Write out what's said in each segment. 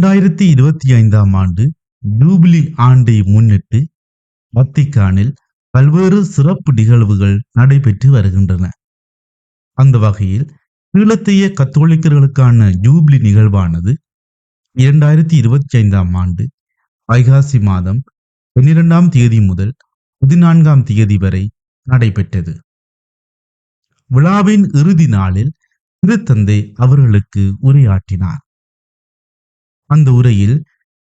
இரண்டாயிரத்தி இருபத்தி ஐந்தாம் ஆண்டு ஜூபிலி ஆண்டை முன்னிட்டு வத்திக்கானில் பல்வேறு சிறப்பு நிகழ்வுகள் நடைபெற்று வருகின்றன. அந்த வகையில் ஈழத்தைய கத்தோலிக்கர்களுக்கான ஜூபிலி நிகழ்வானது இரண்டாயிரத்தி இருபத்தி ஐந்தாம் ஆண்டு வைகாசி மாதம் பன்னிரெண்டாம் தேதி முதல் பதினான்காம் தேதி வரை நடைபெற்றது. விழாவின் இறுதி நாளில் திருத்தந்தை அவர்களுக்கு உரையாற்றினார். அந்த உரையில்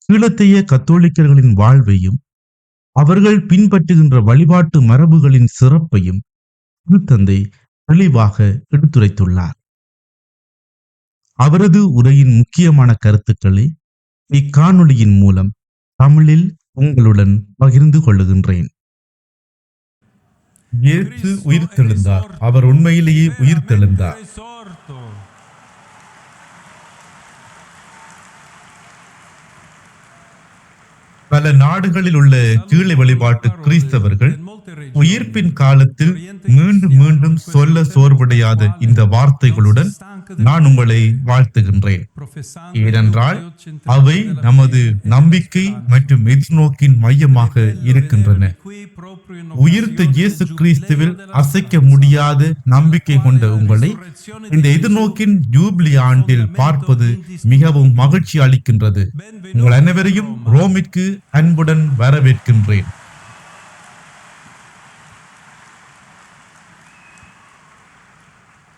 கீழத்தைய கத்தோலிக்கர்களின் வாழ்வையும் அவர்கள் பின்பற்றுகின்ற வழிபாட்டு மரபுகளின் சிறப்பையும் திருத்தந்தை தெளிவாக எடுத்துரைத்துள்ளார். அவரது உரையின் முக்கியமான கருத்துக்களை இக்காணொளியின் மூலம் தமிழில் உங்களுடன் பகிர்ந்து கொள்ளுகின்றேன். இயேசு உயிர்த்தெழுந்தார். அவர் உண்மையிலேயே உயிர்த்தெழுந்தார். பல நாடுகளில் உள்ள கீழே வழிபாட்டு கிறிஸ்தவர்கள் உயிர்ப்பின் காலத்தில் மீண்டும் மீண்டும் சொல்ல சோர்வடையாத இந்த வார்த்தைகளுடன் நான் உங்களை வாழ்த்துகின்றேன். ஏனென்றால் அவை நமது நம்பிக்கை மற்றும் எதிர்நோக்கின் மையமாக இருக்கின்றன. உயிர்த்த இயேசு கிறிஸ்துவில் அசைக்க முடியாத நம்பிக்கை கொண்ட உங்களை இந்த எதிர்நோக்கின் ஜூப்ளி ஆண்டில் பார்ப்பது மிகவும் மகிழ்ச்சி அளிக்கின்றது. உங்கள் அனைவரையும் ரோமிற்கு அன்புடன் வரவேற்கின்றேன்.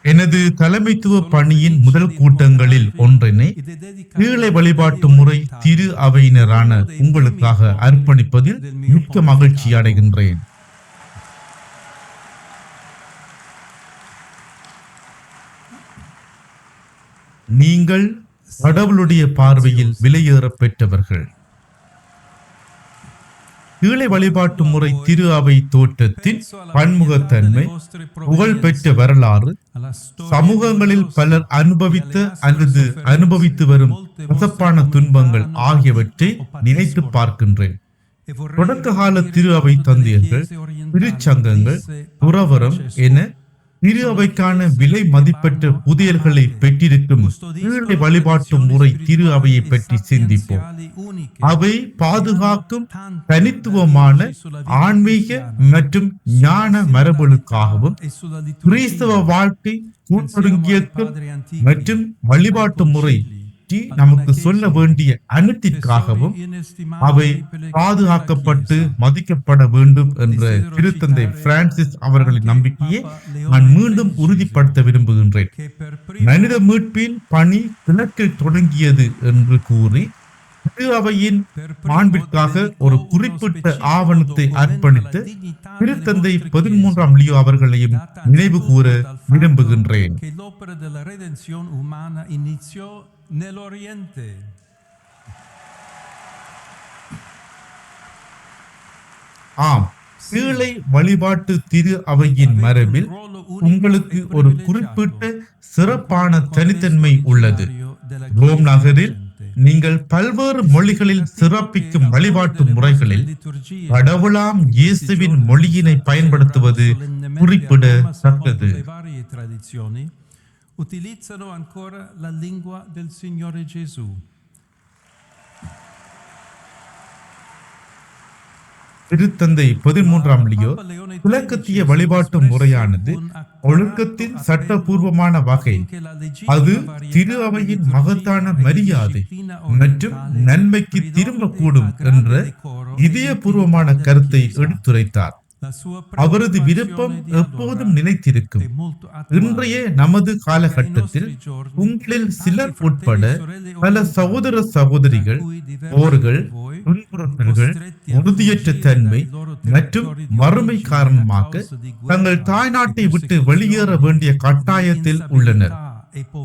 எனது தலைமைத்துவ பணியின் முதல் கூட்டங்களில் ஒன்றினை கீழே வழிபாட்டு முறை திரு அவையினரான உங்களுக்காக அர்ப்பணிப்பதில் மிக்க மகிழ்ச்சி அடைகின்றேன். நீங்கள் கடவுளுடைய பார்வையில் விலையேற பெற்றவர்கள். கீழே வழிபாட்டு முறை திரு அவை தோற்றத்தின் பன்முகத்தன்மை புகழ்பெற்ற வரலாறு சமூகங்களில் பலர் அனுபவித்த அல்லது அனுபவித்து வரும் கசப்பான துன்பங்கள் ஆகியவற்றை நினைத்து பார்க்கின்றேன். தொடக்க கால திரு அவை தந்தையர்கள் திருச்சங்கங்கள் துறவரம் என திரு அவைக்கான விலை மதிப்பெற்ற புதியல்களை பெற்றிருக்கும் கீழே வழிபாட்டு முறை திரு அவையை பற்றி சிந்திப்போம். அவை பாதுகாக்கும் தனித்துவமான ஆன்மீக மற்றும் ஞான மரபுகளுக்காகவும் கிறிஸ்தவ வாழ்க்கை மற்றும் வழிபாட்டு முறை பற்றி நமக்கு சொல்ல வேண்டிய அனைத்திற்காகவும் அவை பாதுகாக்கப்பட்டு மதிக்கப்பட வேண்டும் என்ற திருத்தந்தை பிரான்சிஸ் அவர்களின் நம்பிக்கையை நான் மீண்டும் உறுதிப்படுத்த விரும்புகின்றேன். மனித மீட்பின் பணி கிழக்கில் தொடங்கியது என்று கூறி திரு அவையின் மாண்பிற்காக ஒரு குறிப்பிட்ட ஆவணத்தை அர்ப்பணித்து திருத்தந்தை பதிமூன்றாம் லியோ அவர்களையும் நினைவு கூற விரும்புகின்றேன். ஆம் கீழே வழிபாட்டு திரு அவையின் மரபில் உங்களுக்கு ஒரு குறிப்பிட்ட சிறப்பான தனித்தன்மை உள்ளது. ரோம் நகரில் நீங்கள் பல்வேறு மொழிகளில் சிறப்பிக்கும் வழிபாட்டு முறைகளில் கடவுளாம் இயேசுவின் மொழியினை பயன்படுத்துவது குறிப்பிடத்தக்கது utilizzano ancora la lingua del Signore Gesù. திருத்தந்தை பதிமூன்றாம் லியோ துலக்கத்திய வழிபாட்டு முறையானது ஒழுக்கத்தின் சட்டபூர்வமான வகை. அது திரு அவையின் மகத்தான மரியாதை மற்றும் நன்மைக்கு திரும்பக்கூடும் என்ற இதயபூர்வமான கருத்தை எடுத்துரைத்தார். அவரது விருப்பம் எப்போதும் நிலைத்திருக்கும். இன்றைய நமது காலகட்டத்தில் உங்களில் சிலர் உட்பட பல சகோதர சகோதரிகள் போர்கள் துன்புறுத்தல்கள் உறுதியற்ற தன்மை மற்றும் வறுமை காரணமாக தங்கள் தாய்நாட்டை விட்டு வெளியேற வேண்டிய கட்டாயத்தில் உள்ளனர்.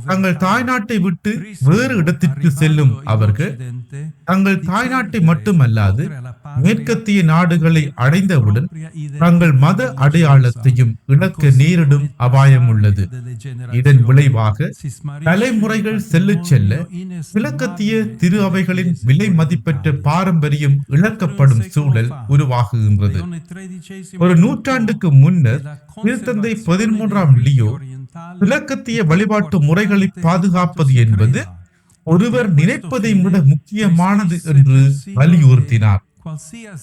தங்கள் தாய்நாட்டை விட்டு வேறு இடத்திற்கு செல்லும் அவர்கள் தங்கள் தாய்நாட்டை மட்டுமல்லாது மேற்கத்திய நாடுகளை அடைந்தவுடன் தங்கள் மத அடையாளத்தையும் இழக்க நேரிடும் அபாயம் உள்ளது இதன் விளைவாக தலைமுறைகள் செல்ல செல்ல கிழக்கத்திய திரு அவைகளின் விலை மதிப்பெற்ற பாரம்பரியம் இழக்கப்படும் சூழல் உருவாகுகின்றது. ஒரு நூற்றாண்டுக்கு முன்னர் திருத்தந்தை பதிமூன்றாம் லியோ கிழக்கத்திய வழிபாட்டு முறைகளை பாதுகாப்பது என்பது ஒருவர் நினைப்பதை விட முக்கியமானது என்று வலியுறுத்தினார்.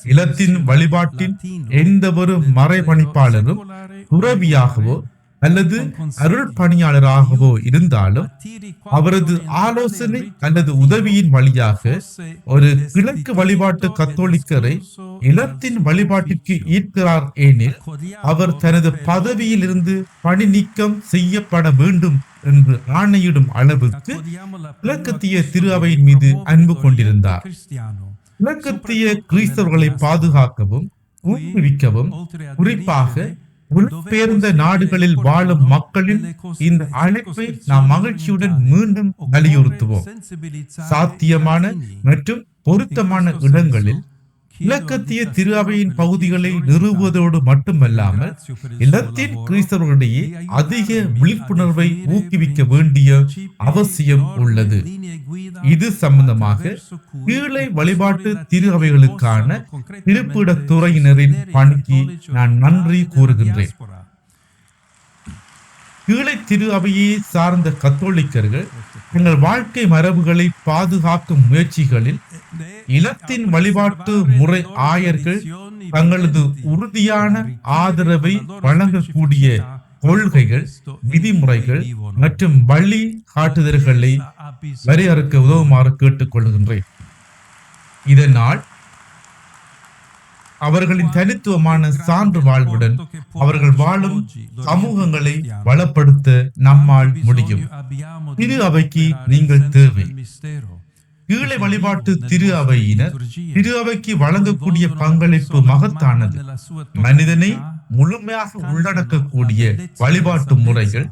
இலத்தின் வழிபாட்டின் எந்த ஒரு மறைபணிப்பாளரும் துறவியாகவோ அல்லது அருள் பணியாளராகவோ இருந்தாலும் அவரது ஆலோசனை அல்லது உதவியின் வழியாக ஒரு கிழக்கு வழிபாட்டு கத்தோலிக்கரை இலத்தின் வழிபாட்டிற்கு ஈர்க்கிறார் எனில் அவர் தனது பதவியில் இருந்து பணி நீக்கம் செய்யப்பட வேண்டும் என்று ஆணையிடும் அளவுக்கு கிழக்கத்திய திரு அவையின் மீது அன்பு கொண்டிருந்தார். கிழக்கத்திய கிறிஸ்தவர்களை பாதுகாக்கவும் ஊக்குவிக்கவும் குறிப்பாக புலம்பெயர்ந்த நாடுகளில் வாழும் மக்களின் இந்த அழைப்பை நாம் மகிழ்ச்சியுடன் மீண்டும் வலியுறுத்துவோம். சாத்தியமான மற்றும் பொருத்தமான இடங்களில் இலக்கத்திய திருவையின் பகுதிகளை நிறுவுவதோடு மட்டுமல்லாமல் இல்லத்தின் கிறிஸ்தவர்களிடையே அதிக விழிப்புணர்வை ஊக்குவிக்க வேண்டிய அவசியம் உள்ளது. இது சம்பந்தமாக கீழே வழிபாட்டு திரு அவைகளுக்கான இருப்பிட துறையினரின் பணிக்கு நான் நன்றி கூறுகின்றேன். கீழே திரு அவையை சார்ந்த கத்தோலிக்கர்கள் எங்கள் வாழ்க்கை மரபுகளை பாதுகாக்கும் முயற்சிகளில் இலத்தின் வழிபாட்டு முறை ஆயர்கள் தங்களது உறுதியான ஆதரவை வழங்கக்கூடிய கொள்கைகள் விதிமுறைகள் மற்றும் வழி காட்டுதல்களை வரையறுக்க உதவுமாறு கேட்டுக்கொள்கின்றேன். இதனால் அவர்களின் தனித்துவமான சான்று வாழ்வுடன் அவர்கள் வாழும் சமூகங்களை வளப்படுத்த நம்மால் முடியும். திரு அவைக்கு நீங்கள் தேவை. கீழே வழிபாட்டு திரு அவையினர் திரு அவைக்கு வழங்கக்கூடிய பங்களிப்பு மகத்தானது. மனிதனை முழுமையாக உள்ளடக்கக்கூடிய வழிபாட்டு முறைகள்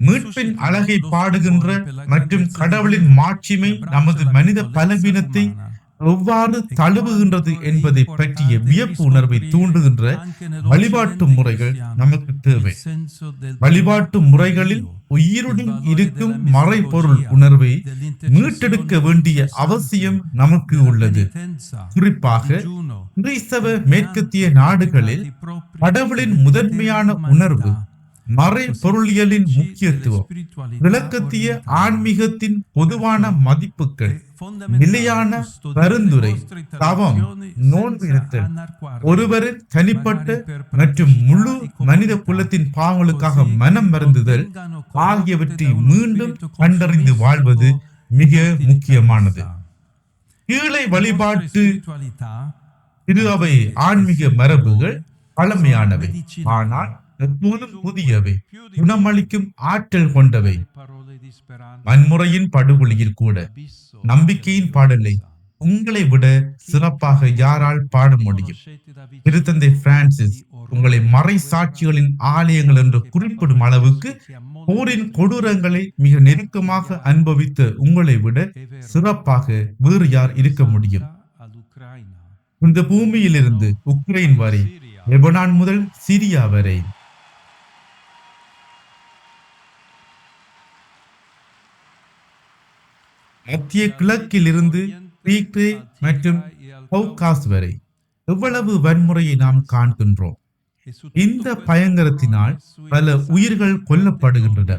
மீட்பின் அழகை பாடுகின்ற மற்றும் கடவுளின் மாட்சிமை நமது மனித பலவீனத்தை எவ்வாறு தழுவுகின்றது என்பதை பற்றிய வியப்பு உணர்வை தூண்டுகின்ற வழிபாட்டு முறைகள் நமக்கு தேவை. வழிபாட்டு முறைகளில் உயிருடன் இருக்கும் மறைபொருள் உணர்வை மீட்டெடுக்க வேண்டிய அவசியம் நமக்கு உள்ளது. குறிப்பாக கிறிஸ்தவ மேற்கத்திய நாடுகளில் கடவுளின் முதன்மையான உணர்வு மறை பொருளியலின் முக்கியத்துவம். விளக்கத்திய ஆன்மீகத்தின் பொதுவான மதிப்புகள். நிலையான பரிந்துரை தவம் நோன்பிருத்தல் ஒருவரின் தனிப்பட்ட மற்றும் முழு மனித குலத்தின் பாவங்களுக்காக மனம் மருந்துதல் ஆகியவற்றை மீண்டும் கண்டறிந்து வாழ்வது மிக முக்கியமானது. கீழே வழிபாட்டு திரு அவை ஆன்மீக மரபுகள் பழமையானவை. ஆனால் எப்போதும் புதியவை குணமளிக்கும் ஆற்றல் கொண்டவை. வன்முறையின் படுகொலியில் கூட நம்பிக்கையின் பாடலை உங்களை விட சிறப்பாக யாரால் பாட முடியும்? திருத்தந்தை பிரான்சிஸ் உங்களை மறை சாட்சிகளின் ஆலயங்கள் என்று குறிப்பிடும் அளவுக்கு போரின் கொடூரங்களை மிக நெருக்கமாக அனுபவித்த உங்களை விட சிறப்பாக வேறு யார் இருக்க முடியும்? இந்த பூமியிலிருந்து உக்ரைன் வரை லெபனான் முதல் சிரியா வரை. மத்திய கிழக்கில் இருந்து மற்றும் கவுகாஸ் வரை எவ்வளவு வன்முறையை நாம் காண்கின்றோம்? இந்த பயங்கரத்தினால் பல உயிர்கள் கொல்லப்படுகின்றன.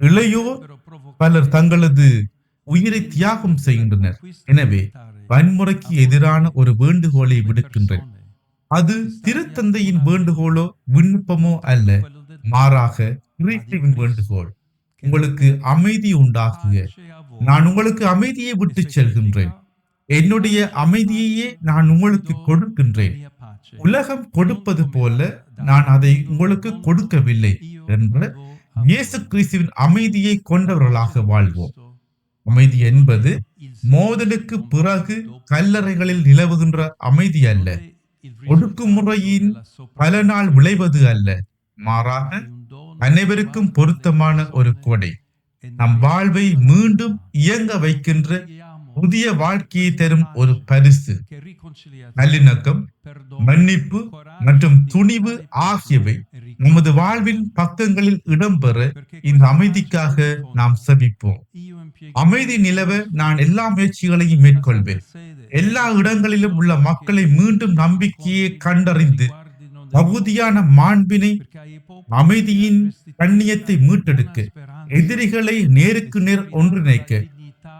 இளையோர் பலர் தங்களது உயிரை தியாகம் செய்கின்றனர். எனவே வன்முறைக்கு எதிரான ஒரு வேண்டுகோளை விடுக்கின்றேன். அது திருத்தந்தையின் வேண்டுகோளோ விண்ணப்பமோ அல்ல மாறாக வேண்டுகோள். உங்களுக்கு அமைதி உண்டாகுக. நான் உங்களுக்கு அமைதியை விட்டு செல்கின்றேன். என்னுடைய அமைதியையே நான் உங்களுக்கு கொடுக்கின்றேன். உலகம் கொடுப்பது போல நான் அதை உங்களுக்கு கொடுக்கவில்லை என்ற இயேசு கிறிஸ்துவின் அமைதியை கொண்டவர்களாக வாழ்வோம். அமைதி என்பது மோதலுக்கு பிறகு கல்லறைகளில் நிலவுகின்ற அமைதி அல்ல. ஒடுக்குமுறையின் பல நாள் விளைவது அல்ல. மாறாக அனைவருக்கும் பொருத்தமான ஒரு கொடை. நம் வாழ்வை மீண்டும் இயங்க வைக்கின்ற புதிய வாழ்க்கையை தரும் ஒரு பரிசு. நல்லிணக்கம் மன்னிப்பு மற்றும் துணிவு ஆகியவை நமது வாழ்வின் பக்கங்களில் இடம்பெற இந்த அமைதிக்காக நாம் சபிப்போம். அமைதி நிலவ நான் எல்லா முயற்சிகளையும் மேற்கொள்வேன். எல்லா இடங்களிலும் உள்ள மக்களை மீண்டும் நம்பிக்கையை கண்டறிந்து தகுதியான மாண்பினை அமைதியின் கண்ணியத்தை மீட்டெடுக்க எதிரிகளை நேருக்கு நேர் ஒன்றிணைக்க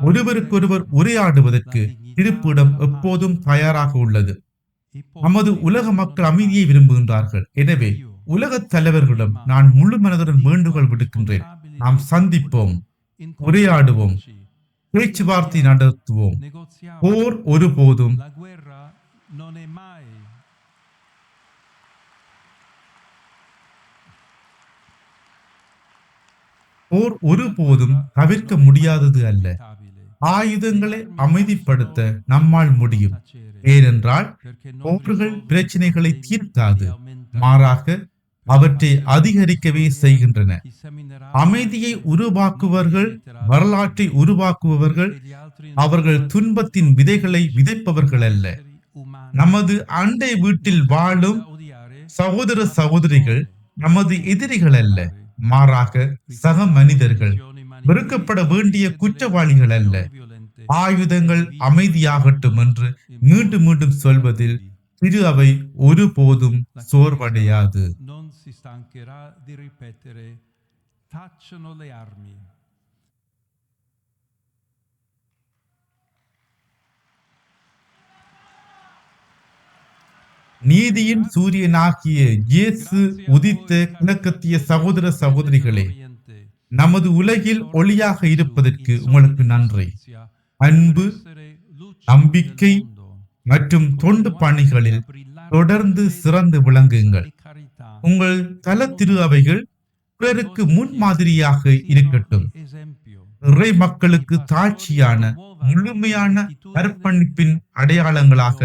ஒருவருக்கொருவர் உரையாடுவதற்கு இருப்பிடம் எப்போதும் தயாராக உள்ளது. நமது உலக மக்கள் அமைதியை விரும்புகின்றார்கள். எனவே உலகத் தலைவர்களிடம் நான் முழு மனதுடன் வேண்டுகோள் விடுக்கின்றேன். நாம் சந்திப்போம் உரையாடுவோம் பேச்சுவார்த்தை நடத்துவோம். போர் ஒருபோதும் போர் ஒருபோதும் தவிர்க்க முடியாதது அல்ல. ஆயுதங்களை அமைதிப்படுத்த நம்மால் முடியும். ஏனென்றால் போர்கள் பிரச்சனைகளை தீர்க்காது. மாறாக அவற்றை அதிகரிக்கவே செய்கின்றன. அமைதியை உருவாக்குவர்கள் வரலாற்றை உருவாக்குபவர்கள் அவர்கள் துன்பத்தின் விதைகளை விதைப்பவர்கள் அல்ல. நமது அண்டை வீட்டில் வாழும் சகோதர சகோதரிகள் நமது எதிரிகள் அல்ல. மாறாக சக மனிதர்கள் வெறுக்கப்பட வேண்டிய குற்றவாளிகள் அல்ல. ஆயுதங்கள் அமைதியாகட்டும் என்று மீண்டும் மீண்டும் சொல்வதில் திரு அவை ஒருபோதும் சோர்வடையாது. நீதியின் சூரியனாகிய இயேசு உதித்த கிழக்கத்திய சகோதர சகோதரிகளே நமது உலகில் ஒளியாக இருப்பதற்கு உங்களுக்கு நன்றி. அன்பு நம்பிக்கை மற்றும் தொண்டு பணிகளில் தொடர்ந்து சிறந்து விளங்குங்கள். உங்கள் தல திரு அவைகள் பிறருக்கு முன்மாதிரியாக இருக்கட்டும். இறை மக்களுக்கு தாட்சியான முழுமையான அர்ப்பணிப்பின் அடையாளங்களாக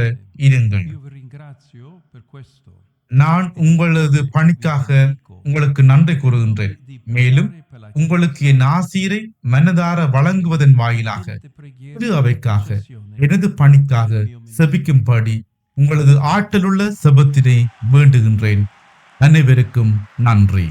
இருங்கள். நான் உங்களது பணிக்காக உங்களுக்கு நன்றி கூறுகின்றேன். மேலும் உங்களுக்கு என் ஆசிரை மனதார வழங்குவதன் வாயிலாக திரு அவைக்காக எனது பணிக்காக செபிக்கும்படி உங்களது ஆற்றலுள்ள செபத்தினை வேண்டுகின்றேன். அனைவருக்கும் நன்றி.